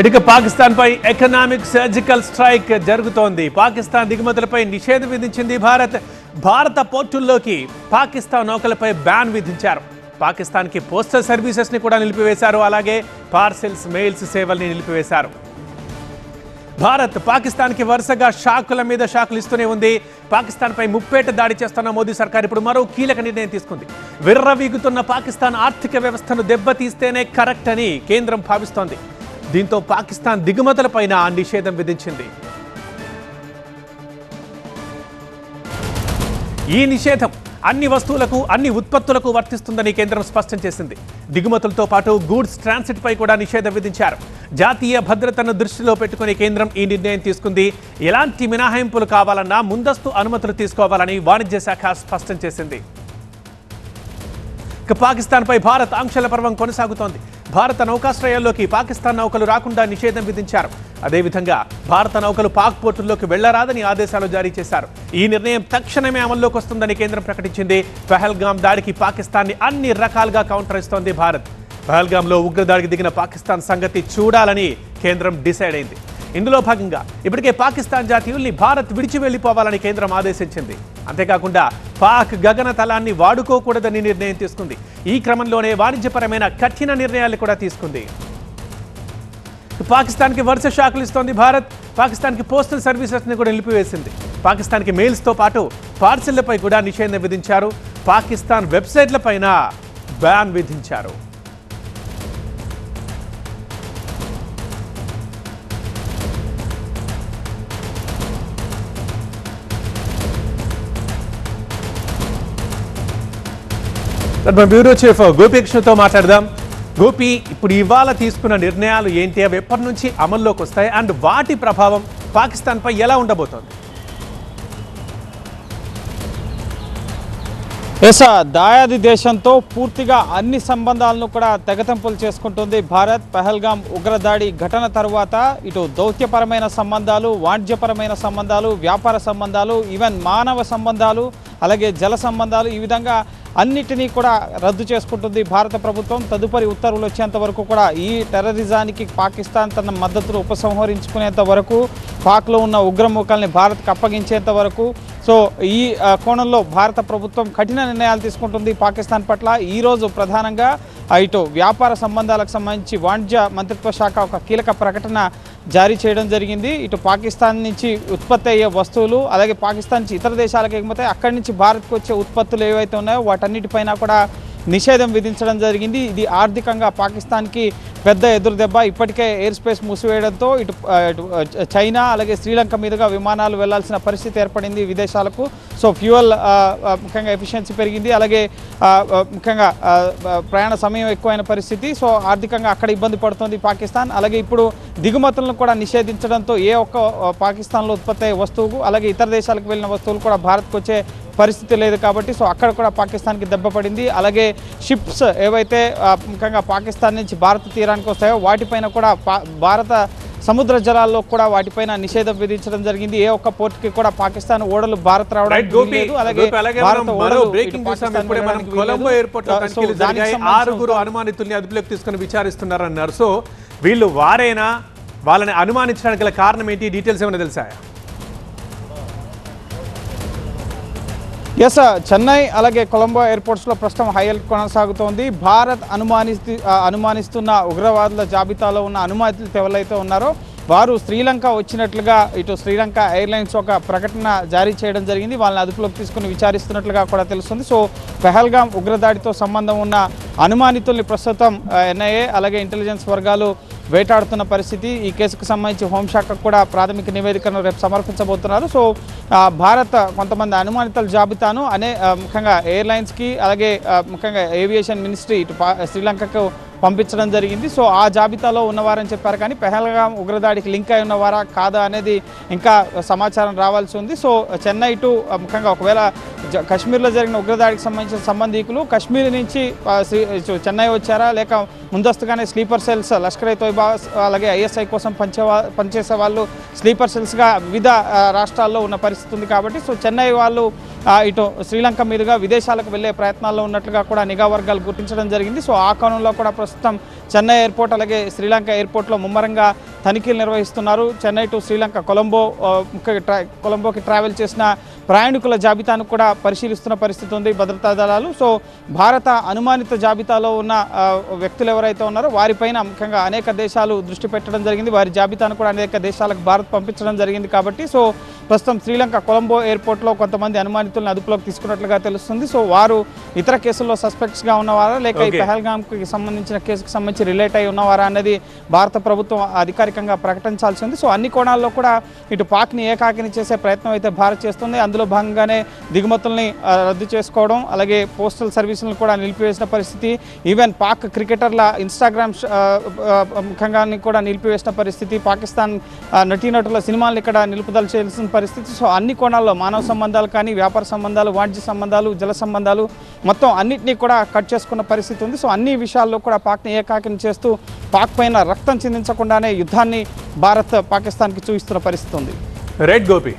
ఇటుక పాకిస్తాన్ పై economic surgical strike జరుగుతోంది. పాకిస్తాన్ దిగుమతులపై నిషేధం విధించింది భారత్. భారత పోర్టుల్లోకి పాకిస్తాన్ నౌకలపై బ్యాన్ విధించారు. పాకిస్తాన్కి పోస్టల్ సర్వీసెస్ని కూడా నిలిపివేశారు. అలాగే పార్సెల్స్ మెయిల్స్ సేవల్ని నిలిపివేశారు. భారత్ పాకిస్తాన్కి వరుసగా షాకుల మీద షాకులు ఇస్తూనే ఉంది. పాకిస్తాన్పై ముప్పేట దాడి చేస్తున్న మోదీ సర్కార్ ఇప్పుడు మరో కీలక నిర్ణయం తీసుకుంది. విర్రవీగుతున్న పాకిస్తాన్ ఆర్థిక వ్యవస్థను దెబ్బతీస్తేనే కరెక్ట్ అని కేంద్రం భావిస్తోంది. దీంతో పాకిస్తాన్ దిగుమతులపైన నిషేధం విధించింది. ఈ నిషేధం అన్ని వస్తువులకు అన్ని ఉత్పత్తులకు వర్తిస్తుందని కేంద్రం స్పష్టం చేసింది. దిగుమతులతో పాటు గూడ్స్ ట్రాన్సిట్ పై కూడా నిషేధం విధించారు. జాతీయ భద్రతను దృష్టిలో పెట్టుకుని కేంద్రం ఈ నిర్ణయం తీసుకుంది. ఎలాంటి మినహాయింపులు కావాలన్నా ముందస్తు అనుమతులు తీసుకోవాలని వాణిజ్య శాఖ స్పష్టం చేసింది. పాకిస్తాన్పై భారత్ ఆంక్షల పర్వం కొనసాగుతోంది. భారత నౌకాశ్రయాల్లోకి పాకిస్తాన్ నౌకలు రాకుండా నిషేధం విధించారు. అదేవిధంగా భారత నౌకలు పాక్ పోర్టుల్లోకి వెళ్ళరాదని ఆదేశాలు జారీ చేశారు. ఈ నిర్ణయం తక్షణమే అమల్లోకి వస్తుందని కేంద్రం ప్రకటించింది. పెహల్గాం దాడికి పాకిస్తాన్ని అన్ని రకాలుగా కౌంటర్ ఇస్తోంది భారత్. పహల్గాంలో ఉగ్రదాడికి దిగిన పాకిస్తాన్ సంగతి చూడాలని కేంద్రం డిసైడ్ అయింది. ఇందులో భాగంగా ఇప్పటికే పాకిస్తాన్ జాతీయుల్ని భారత్ విడిచి వెళ్ళిపోవాలని కేంద్రం ఆదేశించింది. అంతేకాకుండా పాక్ గగన తలాన్ని వాడుకోకూడదని నిర్ణయం తీసుకుంది. ఈ క్రమంలోనే వాణిజ్యపరమైన కఠిన నిర్ణయాలు కూడా తీసుకుంది. పాకిస్తాన్కి వరుస షాకులు ఇస్తోంది భారత్. పాకిస్తాన్కి పోస్టల్ సర్వీసెస్ని కూడా నిలిపివేసింది. పాకిస్తాన్కి మెయిల్స్తో పాటు పార్సిళ్ళపై కూడా నిషేధం విధించారు. పాకిస్తాన్ వెబ్సైట్లపైన బ్యాన్ విధించారు. మన బ్యూరో చీఫ్ గోపీకృష్ణతో మాట్లాడదాం. గోపి ఇప్పుడు ఇవాళ తీసుకున్న నిర్ణయాలు ఏంటి? అవి ఎప్పటి నుంచి అమల్లోకి వస్తాయి? అండ్ వాటి ప్రభావం పాకిస్తాన్పై ఎలా ఉండబోతోంది? ఎస్ దాయాది దేశంతో పూర్తిగా అన్ని సంబంధాలను కూడా తెగతెంపులు చేసుకుంటుంది భారత్. పెహల్గాం ఉగ్రదాడి ఘటన తరువాత ఇటు దౌత్యపరమైన సంబంధాలు వాణిజ్యపరమైన సంబంధాలు వ్యాపార సంబంధాలు ఈవెన్ మానవ సంబంధాలు అలాగే జల సంబంధాలు ఈ విధంగా అన్నిటినీ కూడా రద్దు చేసుకుంటుంది భారత ప్రభుత్వం. తదుపరి ఉత్తర్వులు వచ్చేంత వరకు కూడా ఈ టెర్రరిజానికి పాకిస్తాన్ తన మద్దతును ఉపసంహరించుకునేంత వరకు పాక్లో ఉన్న ఉగ్రముఖాల్ని భారత్కి అప్పగించేంత వరకు సో ఈ కోణంలో భారత ప్రభుత్వం కఠిన నిర్ణయాలు తీసుకుంటుంది పాకిస్తాన్ పట్ల. ఈరోజు ప్రధానంగా ఇటు వ్యాపార సంబంధాలకు సంబంధించి వాణిజ్య మంత్రిత్వ శాఖ ఒక కీలక ప్రకటన జారీ చేయడం జరిగింది. ఇటు పాకిస్తాన్ నుంచి ఉత్పత్తి అయ్యే వస్తువులు అలాగే పాకిస్తాన్ నుంచి ఇతర దేశాలకు ఎగిపోతే అక్కడి నుంచి భారత్కు వచ్చే ఉత్పత్తులు ఏవైతే ఉన్నాయో వాటన్నిటిపైన కూడా నిషేధం విధించడం జరిగింది. ఇది ఆర్థికంగా పాకిస్తాన్కి పెద్ద ఎదురు దెబ్బ ఇప్పటికే ఎయిర్ స్పేస్ మూసివేయడంతో ఇటు ఇటు చైనా అలాగే శ్రీలంక మీదుగా విమానాలు వెళ్ళాల్సిన పరిస్థితి ఏర్పడింది విదేశాలకు. సో ఫ్యూయల్ ముఖ్యంగా ఎఫిషియన్సీ పెరిగింది. అలాగే ముఖ్యంగా ప్రయాణ సమయం ఎక్కువైన పరిస్థితి. సో ఆర్థికంగా అక్కడ ఇబ్బంది పడుతుంది పాకిస్తాన్. అలాగే ఇప్పుడు దిగుమతులను కూడా నిషేధించడంతో ఏ ఒక్క పాకిస్తాన్లో ఉత్పత్తి అయ్యే వస్తువు అలాగే ఇతర దేశాలకు వెళ్ళిన వస్తువులు కూడా భారత్కు వచ్చే పరిస్థితి లేదు కాబట్టి సో అక్కడ కూడా పాకిస్తాన్కి దెబ్బ పడింది. అలాగే షిప్స్ ఏవైతే ముఖ్యంగా పాకిస్తాన్ నుంచి భారత తీరానికి వస్తాయో వాటిపైన కూడా భారత సముద్ర జలాల్లో కూడా వాటిపైన నిషేధం విధించడం జరిగింది. ఏ ఒక్క పోర్టుకి కూడా పాకిస్తాన్ ఓడలు భారత్ వీల్లేదు. అలాగే భారత కొలంబో. ఎయిర్పోర్ట్ ఆరుగురు అనుమానితుల్ని అదుపులోకి తీసుకుని విచారిస్తున్నారన్నారు. సో వీళ్ళు వారేనా వాళ్ళని అనుమానించడానికి గల కారణం ఏంటి? డీటెయిల్స్ ఏమైనా తెలుసా ఎస్ చెన్నై అలాగే కొలంబో ఎయిర్పోర్ట్స్లో ప్రస్తుతం హై అలర్ట్ కొనసాగుతోంది. భారత్ అనుమానిస్తు అనుమానిస్తున్న ఉగ్రవాదుల జాబితాలో ఉన్న అనుమానితులు ఎవరైతే ఉన్నారో వారు శ్రీలంక వచ్చినట్లుగా ఇటు శ్రీలంక ఎయిర్లైన్స్ ఒక ప్రకటన జారీ చేయడం జరిగింది. వాళ్ళని అదుపులోకి తీసుకుని విచారిస్తున్నట్లుగా కూడా తెలుస్తుంది. సో పెహల్గాం ఉగ్రదాడితో సంబంధం ఉన్న అనుమానితుల్ని ప్రస్తుతం ఎన్ఐఏ అలాగే ఇంటెలిజెన్స్ వర్గాలు వేటాడుతున్న పరిస్థితి. ఈ కేసుకు సంబంధించి హోంశాఖకు కూడా ప్రాథమిక నివేదికను రేపు సమర్పించబోతున్నారు. సో భారత్ కొంతమంది అనుమానితుల జాబితాను అనే ముఖ్యంగా ఎయిర్లైన్స్కి అలాగే ముఖ్యంగా ఏవియేషన్ మినిస్ట్రీ ఇటు పా- శ్రీలంకకు పంపించడం జరిగింది. సో ఆ జాబితాలో ఉన్నవారని చెప్పారు కానీ పెహల్గా ఉగ్రదాడికి లింక్ అయి ఉన్నవారా కాదా అనేది ఇంకా సమాచారం రావాల్సి ఉంది. సో చెన్నై టు ముఖ్యంగా ఒకవేళ కశ్మీర్లో కాశ్మీర్లో జరిగిన ఉగ్రదాడికి సంబంధించిన సంబంధికులు కాశ్మీర్ నుంచి చెన్నై వచ్చారా? లేక ముందస్తుగానే స్లీపర్ సెల్స్ లష్కర్ ఏ తోయిబా అలాగే ఐఎస్ఐ కోసం పంచేవా పనిచేసే వాళ్ళు స్లీపర్ సెల్స్గా వివిధ రాష్ట్రాల్లో ఉన్న పరిస్థితి ఉంది కాబట్టి సో చెన్నై వాళ్ళు ఇటు శ్రీలంక మీదుగా విదేశాలకు వెళ్ళే ప్రయత్నాల్లో ఉన్నట్లుగా కూడా నిఘా వర్గాలు గుర్తించడం జరిగింది. సో ఆ కోణంలో కూడా ప్రస్తుతం చెన్నై ఎయిర్పోర్ట్ అలాగే శ్రీలంక ఎయిర్పోర్ట్లో ముమ్మరంగా తనిఖీలు నిర్వహిస్తున్నారు. చెన్నై టు శ్రీలంక కొలంబో ట్రా కొలంబోకి ట్రావెల్ చేసిన ప్రయాణికుల జాబితాను కూడా పరిశీలిస్తున్న పరిస్థితి ఉంది భద్రతా దళాలు. సో భారత అనుమానిత జాబితాలో ఉన్న వ్యక్తులు ఎవరైతే ఉన్నారో వారిపైన ముఖ్యంగా అనేక దేశాలు దృష్టి పెట్టడం జరిగింది. వారి జాబితాను కూడా అనేక దేశాలకు భారత్ పంపించడం జరిగింది కాబట్టి సో ప్రస్తుతం శ్రీలంక కొలంబో ఎయిర్పోర్ట్లో కొంతమంది అనుమానితులను అదుపులోకి తీసుకున్నట్లుగా తెలుస్తుంది. సో వారు ఇతర కేసుల్లో సస్పెక్ట్స్గా ఉన్నవారా? లేక ఈ. పెహల్గామ్కి సంబంధించిన కేసుకు సంబంధించి రిలేట్ అయి ఉన్నవారా అనేది భారత ప్రభుత్వం అధికారికంగా ప్రకటించాల్సి ఉంది. సో అన్ని కోణాల్లో కూడా ఇటు పాక్ని ఏకాకిని చేసే ప్రయత్నం అయితే భారత్ చేస్తుంది. అందులో భాగంగానే దిగుమతుల్ని రద్దు చేసుకోవడం అలాగే పోస్టల్ సర్వీసులను కూడా నిలిపివేసిన పరిస్థితి ఈవెన్ పాక్ క్రికెటర్ల ఇన్స్టాగ్రామ్ ముఖంగా కూడా నిలిపివేసిన పరిస్థితి పాకిస్తాన్ నటీనటుల సినిమాలను ఇక్కడ నిలుపుదల చేయాల్సిన పరిస్థితి. సో అన్ని కోణాల్లో మానవ సంబంధాలు కానీ వ్యాపార సంబంధాలు వాణిజ్య సంబంధాలు జల సంబంధాలు మొత్తం అన్నింటినీ కూడా కట్ చేసుకున్న పరిస్థితి ఉంది. సో అన్ని విషయాల్లో కూడా పాక్ని ఏకాకిని చేస్తూ పాక్ పైన రక్తం చిందించకుండానే యుద్ధాన్ని భారత్ పాకిస్తాన్కి చూపిస్తున్న పరిస్థితి ఉంది. రెడ్ గోపి.